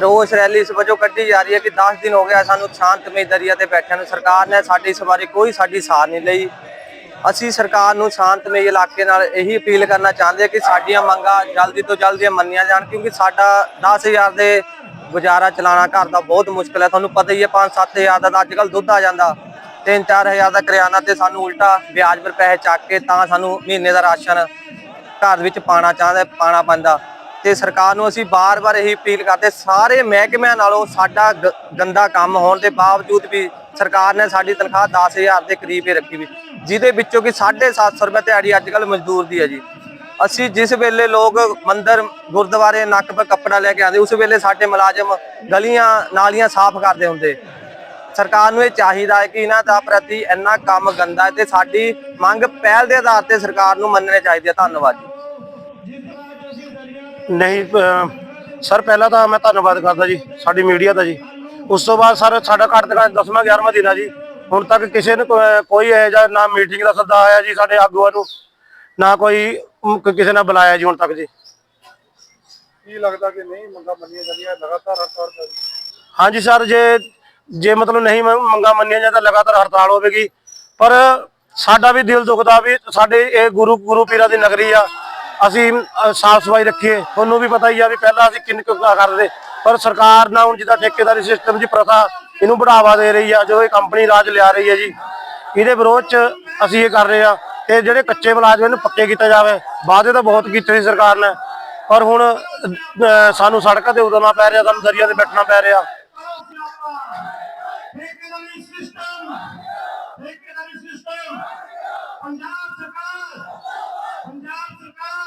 ਰੋਸ ਰੈਲੀ ਇਸ ਵਜੋਂ ਕੱਢੀ ਜਾ ਰਹੀ ਹੈ ਕਿ 10 ਦਿਨ ਹੋ ਗਿਆ ਸਾਨੂੰ ਸ਼ਾਂਤਮਈ ਦਰਿਆ ਤੇ ਬੈਠਿਆਂ ਨੂੰ। ਸਰਕਾਰ ਨੇ ਸਾਡੀ ਇਸ ਬਾਰੇ ਕੋਈ ਸਾਡੀ ਸਾਰ ਨਹੀਂ ਲਈ। ਅਸੀਂ ਸਰਕਾਰ ਨੂੰ ਸ਼ਾਂਤਮਈ ਇਲਾਕੇ ਨਾਲ ਇਹੀ ਅਪੀਲ ਕਰਨਾ ਚਾਹੁੰਦੇ ਹਾਂ ਕਿ ਸਾਡੀਆਂ ਮੰਗਾਂ ਜਲਦੀ ਤੋਂ ਜਲਦੀ ਮੰਨੀਆਂ ਜਾਣ, ਕਿਉਂਕਿ ਸਾਡਾ 10000 ਦੇ ਗੁਜ਼ਾਰਾ ਚਲਾਉਣਾ ਘਰ ਦਾ ਬਹੁਤ ਮੁਸ਼ਕਲ ਹੈ। ਤੁਹਾਨੂੰ ਪਤਾ ਹੀ ਹੈ 5-7000 ਦਾ ਅੱਜ ਕੱਲ ਦੁੱਧ ਆ ਜਾਂਦਾ। 3-4000 ਦਾ ਕਰਿਆਨਾ ਤੇ ਸਾਨੂੰ ਉਲਟਾ ਵਿਆਜ ਪਰ ਪੈਸੇ ਚੱਕ ਕੇ ਤਾਂ ਸਾਨੂੰ ਮਹੀਨੇ ਦਾ ਰਾਸ਼ਨ ਘਰ ਵਿੱਚ ਪਾਣਾ ਚਾਹੁੰਦੇ ਪਾਣਾ ਪੈਂਦਾ। ਤੇ ਸਰਕਾਰ ਨੂੰ ਅਸੀਂ ਬਾਰ-ਬਾਰ ਇਹੀ ਅਪੀਲ ਕਰਦੇ, ਸਾਰੇ ਮਹਿਕਮਿਆਂ ਨਾਲੋਂ ਸਾਡਾ ਗ- ਗੰਦਾ ਕੰਮ ਹੋਣ ਦੇ ਬਾਵਜੂਦ ਵੀ ਸਰਕਾਰ ਨੇ ਸਾਡੀ ਤਨਖਾਹ 10000 ਦੇ ਕਰੀਬ ਹੀ ਰੱਖੀ ਵੀ, ਜਿਹਦੇ ਵਿੱਚੋਂ ਕਿ 750 ਰੁਪਏ ਦਿਹਾੜੀ ਅੱਜ ਕੱਲ ਮਜ਼ਦੂਰ ਦੀ ਹੈ ਜੀ। ਅਸੀਂ ਜਿਸ ਵੇਲੇ ਲੋਕ ਮੰਦਰ, ਗੁਰਦੁਆਰੇ ਨੱਕ 'ਤੇ ਕੱਪੜਾ ਲੈ ਕੇ ਆਉਂਦੇ, ਉਸ ਵੇਲੇ ਸਾਡੇ ਮੁਲਾਜ਼ਮ ਗਲੀਆਂ ਨਾਲੀਆਂ ਸਾਫ਼ ਕਰਦੇ ਹੁੰਦੇ। ਸਰਕਾਰ ਨੂੰ ਇਹ ਚਾਹੀਦਾ ਹੈ ਕਿ ਇਹਨਾਂ ਦਾ ਪ੍ਰਤੀ ਇੰਨਾ ਕੰਮ ਗੰਦਾ ਹੈ ਤੇ ਸਾਡੀ ਮੰਗ ਪਹਿਲ ਦੇ ਆਧਾਰ ਤੇ ਸਰਕਾਰ ਨੂੰ ਮੰਨਣੇ ਚਾਹੀਦੀ ਹੈ। ਧੰਨਵਾਦ ਜੀ। ਨਹੀਂ ਸਰ ਪਹਿਲਾਂ ਤਾਂ ਮੈਂ ਧੰਨਵਾਦ ਕਰਦਾ ਜੀ ਸਾਡੀ ਮੀਡੀਆ ਦਾ ਜੀ। ਉਸ ਤੋਂ ਬਾਅਦ ਸਰ ਸਾਡਾ ਘੱਟ ਤੋਂ ਘੱਟ 10ਵਾਂ 11ਵਾਂ ਦਿਨ ਆ ਜੀ। ਹੁਣ ਤੱਕ ਕਿਸੇ ਨੇ ਕੋਈ ਇਹ ਜਾਂ ਨਾ ਮੀਟਿੰਗ ਦਾ ਸੱਦਾ ਆਇਆ ਜੀ ਸਾਡੇ ਆਗੂਆਂ ਨੂੰ ਨਾ ਕੋਈ ਕਿਸੇ ਨੇ ਬੁਲਾਇਆ ਜੀ ਹੁਣ ਤੱਕ ਜੀ। ਕੀ ਲੱਗਦਾ ਕਿ ਨਹੀਂ ਮੰਗਾ ਮੰਨੀਆਂ ਜਾਂਦੀਆਂ ਲਗਾਤਾਰ ਹੜਤਾਲ ਚੱਲ ਹਾਂਜੀ ਸਰ ਜੇ ਜੇ ਮਤਲਬ ਨਹੀਂ ਮੰਗਾਂ ਮੰਨੀਆਂ ਜਾਂ ਤਾਂ ਲਗਾਤਾਰ ਹੜਤਾਲ ਹੋਵੇਗੀ। ਪਰ ਸਾਡਾ ਵੀ ਦਿਲ ਦੁਖਦਾ ਵੀ ਸਾਡੇ ਇਹ ਗੁਰੂ ਗੁਰੂ ਪੀਰਾਂ ਦੀ ਨਗਰੀ ਆ ਅਸੀਂ ਸਾਫ਼ ਸਫ਼ਾਈ ਰੱਖੀਏ। ਤੁਹਾਨੂੰ ਵੀ ਪਤਾ ਹੀ ਆ ਵੀ ਪਹਿਲਾਂ ਅਸੀਂ ਕਿੰਨੇ ਕੁ ਕਰਦੇ। ਪਰ ਸਰਕਾਰ ਨਾ ਹੁਣ ਜਿੱਦਾਂ ਠੇਕੇਦਾਰੀ ਸਿਸਟਮ ਦੀ ਪ੍ਰਥਾ ਇਹਨੂੰ ਬੜਾਵਾ ਦੇ ਰਹੀ ਆ, ਜਦੋਂ ਇਹ ਕੰਪਨੀ ਰਾਜ ਲਿਆ ਰਹੀ ਹੈ ਜੀ। ਇਹਦੇ ਵਿਰੋਧ ਚ ਅਸੀਂ ਇਹ ਕਰ ਰਹੇ ਆ ਤੇ ਜਿਹੜੇ ਕੱਚੇ ਮੁਲਾਜ਼ਮ ਇਹਨੂੰ ਪੱਕੇ ਕੀਤਾ ਜਾਵੇ। ਵਾਅਦੇ ਤਾਂ ਬਹੁਤ ਕੀਤੇ ਸੀ ਸਰਕਾਰ ਨੇ। ਪਰ ਹੁਣ ਸਾਨੂੰ ਸੜਕਾਂ ਤੇ ਉਤਰਨਾ ਪੈ ਰਿਹਾ, ਸਾਨੂੰ ਦਰਿਆ ਤੇ ਬੈਠਣਾ ਪੈ ਰਿਹਾ। ਠੇਕੇਦਾਰੀ ਸਿਸਟਮ ਠੇਕੇਦਾਰੀ ਸਿਸਟਮ ਪੰਜਾਬ ਸਰਕਾਰ ਪੰਜਾਬ ਸਰਕਾਰ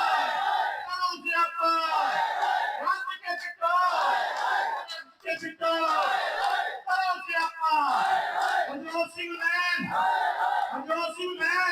John Singleman! I'm John Singleman!